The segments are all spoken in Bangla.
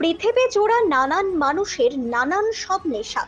পৃথিবী জোড়া নানান মানুষের নানান সব নেশা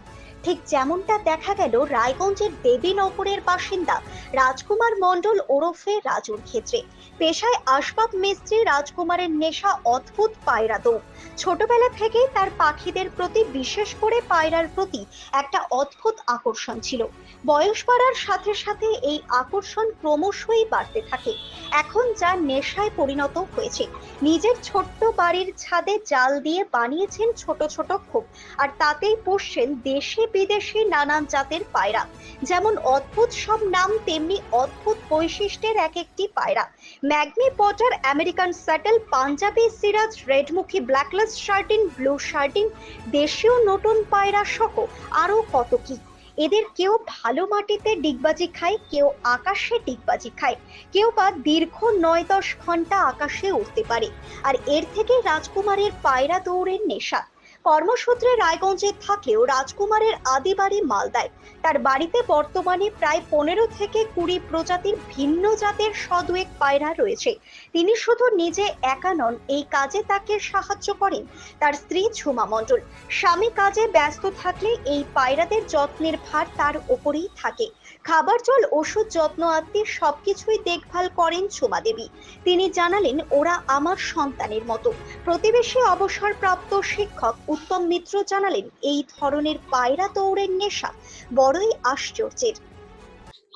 ঠিক যেমনটা দেখা গেল রায়গঞ্জের দেবীনগরের বাসিন্দা রাজকুমার মণ্ডল ওরফে রাজুর ক্ষেত্রে। পেশায় আসবাব মিস্ত্রি রাজকুমারের নেশা অদ্ভুত পায়রা দৌড় ছোটবেলা থেকেই তার পাখিদের প্রতি বিশেষ করে পায়রার প্রতি একটা অদ্ভুত আকর্ষণ ছিল। বয়স বাড়ার সাথে সাথে এই আকর্ষণ ক্রমশই বাড়তে থাকে। এখন যা নেশায় পরিণত হয়েছে। নিজের ছোট্ট বাড়ির ছাদে জাল দিয়ে বানিয়েছেন ছোট ছোট খোপ। আর তাতেই পুষছেন দেশি বিদেশি নানান জাতের পায়রা। যেমন অদ্ভুত সব নাম, তেমনি অদ্ভুত বৈশিষ্ট্যের এক একটি পায়রা। ম্যাগনি পটার, আমেরিকান স্যাটেল, পাঞ্জাবি সিরাজ, রেডমুখী ব্ল্যাকলেস শার্টিন, ব্লু শার্টিন, দেশীয় নতুন পায়রা সহ আরও কত কি। এদের কেউ ভালো মাটিতে ডিগবাজি খায়, কেউ আকাশে ডিগবাজি খায়। কেউ বা দীর্ঘ নয় দশ ঘণ্টা আকাশে উঠতে পারে। আর এর থেকে রাজকুমারের পায়রা দৌড়ের নেশা। কর্মসূত্রে রায়গঞ্জে থাকলেও রাজকুমারের আদি বাড়ি মালদায়। তার বাড়িতে বর্তমানে প্রায় পনেরো থেকে কুড়ি প্রজাতির ভিন্ন জাতের সদুয়েক পায়রা রয়েছে। তিনি শুধু নিজে একা নন, এই কাজে তাকে সাহায্য করেন তার স্ত্রী ঝুমা মণ্ডল। স্বামী কাজে ব্যস্ত থাকলে এই পায়রাদের যত্নের ভার তার ওপরেই থাকে। খাবার জল ওষুধ যত্ন আত্মীয় সবকিছুই দেখভাল করেন ঝুমা দেবী। তিনি জানালেন ওরা আমার সন্তানের মতো। প্রতিবেশী অবসরপ্রাপ্ত শিক্ষক উত্তম মিত্র জানালেন এই ধরনের পায়রা দৌড়ের নেশা বড়ই আশ্চর্যের।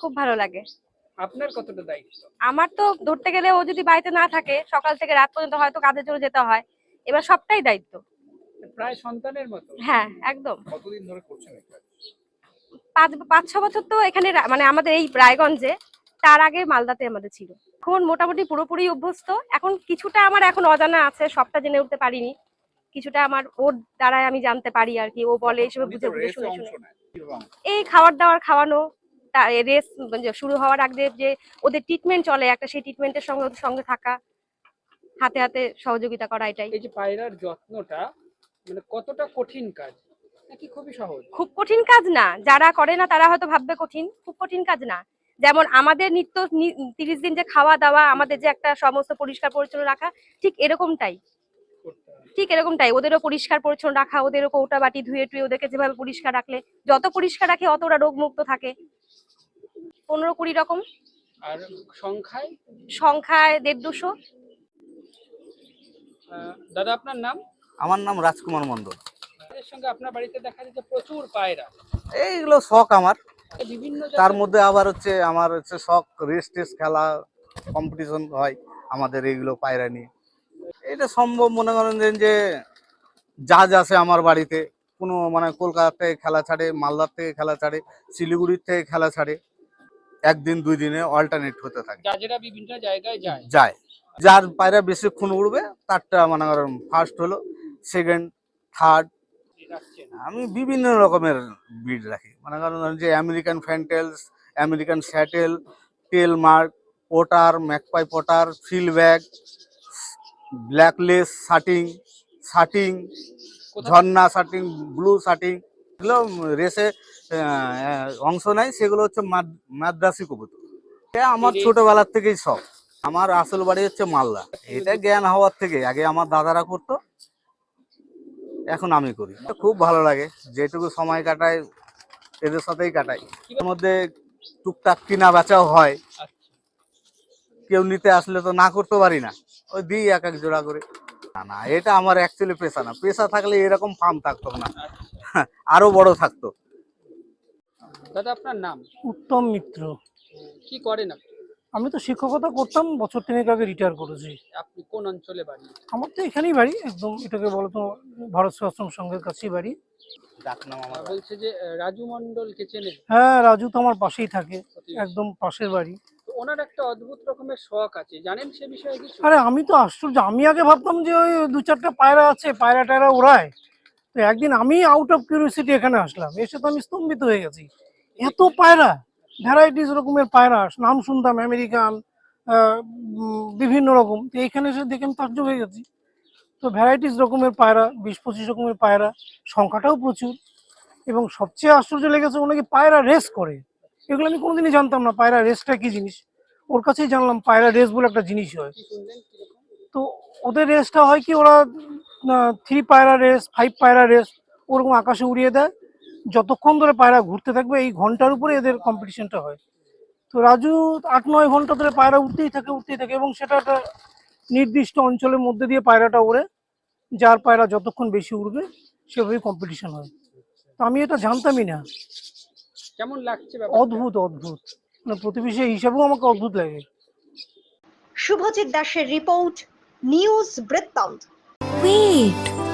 খুব ভালো লাগে। আপনার কতটা দায়িত্ব? আমার তো ধরতে গেলে ও যদি বাড়িতে না থাকে সকাল থেকে রাত পর্যন্ত হয়তো কাজের জন্য যেতে হয়। এবার সবটাই দায়িত্ব। প্রায় সন্তানের মতো? হ্যাঁ একদম। কতদিন ধরে করছেন কাজ পাঁচ পাঁচ, ছ বছর তো এখানে মানে আমাদের এই রায়গঞ্জে, তার আগে মালদাতে আমাদের ছিল। এখন মোটামুটি পুরোপুরি অভ্যস্ত। এখন কিছুটা আমার এখন অজানা আছে, সবটা জেনে উঠতে পারিনি। কিছুটা আমার ওর দ্বারাই আমি জানতে পারি আর কি, ও বলে এসবে বুঝে বুঝে শুনে শুনে। এই খাবার দাবার খাওয়ানো রেস শুরু হওয়ার আগে যে ওদের ট্রিটমেন্ট চলে, একটা সেই ট্রিটমেন্টের সঙ্গে ওদের সঙ্গে থাকা, হাতে হাতে সহযোগিতা করা এটাই। এই যে পায়রার যত্নটা মানে কতটা কঠিন কাজ? নাকি খুবই সহজ? খুব কঠিন কাজ না। যারা করে না তারা হয়তো ভাববে কঠিন। খুব কঠিন কাজ না। যেমন আমাদের নিত্য তিরিশ দিন যে খাওয়া দাওয়া আমাদের যে একটা সমস্ত পরিষ্কার পরিচ্ছন্ন রাখা ঠিক এরকমটাই। ঠিক এরকমটাই। ওদেরও পরিষ্কার পরিচ্ছন্ন রাখা ওদেরও কৌটা বাটি ধুয়ে টুয়ে ওদেরকে যেভাবে পরিষ্কার রাখলে যত পরিষ্কার রাখে অত ওরা রোগ মুক্ত থাকে। পনেরো কুড়ি রকম। আর সংখ্যায়? সংখ্যায় দেড় দুশো। দাদা আপনার নাম? আমার নাম রাজকুমার মন্ডল এর সঙ্গে আপনার বাড়িতে দেখা যাচ্ছে প্রচুর পায়রা। এইগুলো শখ আমার। বিভিন্ন তার মধ্যে আবার হচ্ছে আমার হচ্ছে শখ রেস টেস খেলা কম্পিটিশন হয় আমাদের এইগুলো পায়রা নিয়ে। এটা সম্ভব মনে করেন যে- যে জাজ আছে আমার বাড়িতে। কোনো মানে কলকাতা থেকে খেলা ছাড়ে মালদার থেকে খেলা ছাড়ে শিলিগুড়ির থেকে খেলা ছাড়ে। একদিন দুই দিনে অল্টারনেট হতে থাকে। জাজেরা বিভিন্ন জায়গায় যায়। যায়। যার পায়রা বেশিক্ষণ উড়বে তারটা মনে করেন ফার্স্ট হলো। সেকেন্ড থার্ড আমি বিভিন্ন রকমের ব্রিড রাখি। মনে করেন যে আমেরিকান ফ্যান্টেলস আমেরিকান স্যাটেল টেল মার্ক পোটার ম্যাকপাই পোটার ফিল ব্যাগ ব্ল্যাকলেস শার্টিং শার্টিং ঝর্ণা শাটিং ব্লু শার্টিং এগুলো রেসে অংশ নেয়। সেগুলো হচ্ছে মাদ- মাদ্রাসি কবুতর। এটা আমার ছোটবেলার থেকেই শখ। আমার আসল বাড়ি হচ্ছে মালদা। এটা জ্ঞান হওয়ার থেকে। আগে আমার দাদারা করতো। এখন আমি করি। খুব ভালো লাগে যেটুকু সময় কাটাই এদের সাথেই কাটাই। এর মধ্যে টুকটাক কিনা বেচাও হয়। কেউ নিতে আসলে তো না করতে পারি না। ওই দিই এক এক জোড়া করে। না না এটা আমার অ্যাকচুয়ালি পেশা না। পেশা থাকলে এরকম ফার্ম থাকতো না। আরও বড় থাকতো। দাদা আপনার নাম? উত্তম মিত্র। কি করেন আপনি? আমি তো শিক্ষকতা করতাম বছর তিনেক আগে রিটায়ার করেছি। আপনি কোন অঞ্চলে বাড়ি? আমার তো এখানেই বাড়ি একদম এটাকে বলো তো ভারত সেবাশ্রম সংঘের কাছেই বাড়ি। ডাকনাম আমার বলছে যে রাজু মন্ডলকে হ্যাঁ রাজু তো আমার পাশেই থাকে একদম পাশের বাড়ি। তো ওনার একটা অদ্ভুত রকমের শখ আছে জানেন সে বিষয়ে কিছু? আরে আমি তো আশ্চর্য আমি আগে ভাবতাম যে ওই দু চারটা পায়রা আছে পায়রা টায়রা ওড়ায় তো একদিন আমি আউট অফ কিউরিয়াসিটি এখানে আসলাম এসে তো আমি স্তম্ভিত হয়ে গেছি। এত পায়রা! ভ্যারাইটিস রকমের পায়রা, নাম শুনতাম আমেরিকান বিভিন্ন রকম। তো এইখানে এসে দেখে আমি তাজ্জব হয়ে গেছি। তো ভ্যারাইটিস রকমের পায়রা, বিশ পঁচিশ রকমের পায়রা, সংখ্যাটাও প্রচুর। এবং সবচেয়ে আশ্চর্য লেগেছে ওনাকে পায়রা রেস করে। এগুলো আমি কোনোদিনই জানতাম না, পায়রা রেসটা কি জিনিস। ওর কাছেই জানলাম, পায়রা রেস বলে একটা জিনিস হয়। তো ওদের রেসটা হয় কি, ওরা থ্রি পায়রা রেস ফাইভ পায়রা রেস ওরকম আকাশে উড়িয়ে দেয়। যতক্ষণ ধরে পায়রা ঘুরতে থাকবে এই ঘণ্টার উপরে এদের কম্পিটিশনটা হয়। তো রাজু আট নয় ঘণ্টা ধরে পায়রা উঠতেই থাকে উঠতেই থাকে এবং সেটা একটা নির্দিষ্ট অঞ্চলের মধ্যে দিয়ে পায়রাটা ওড়ে যার পায়রা যতক্ষণ বেশি উড়বে সেভাবেই কম্পিটিশন হয়। তো আমি এটা জানতামই না। কেমন লাগছে অদ্ভুত অদ্ভুত। মানে প্রতিবেশী হিসাবেও আমাকে অদ্ভুত লাগে। শুভজিৎ দাসের রিপোর্ট নিউজ বৃত্তান্ত। Wait.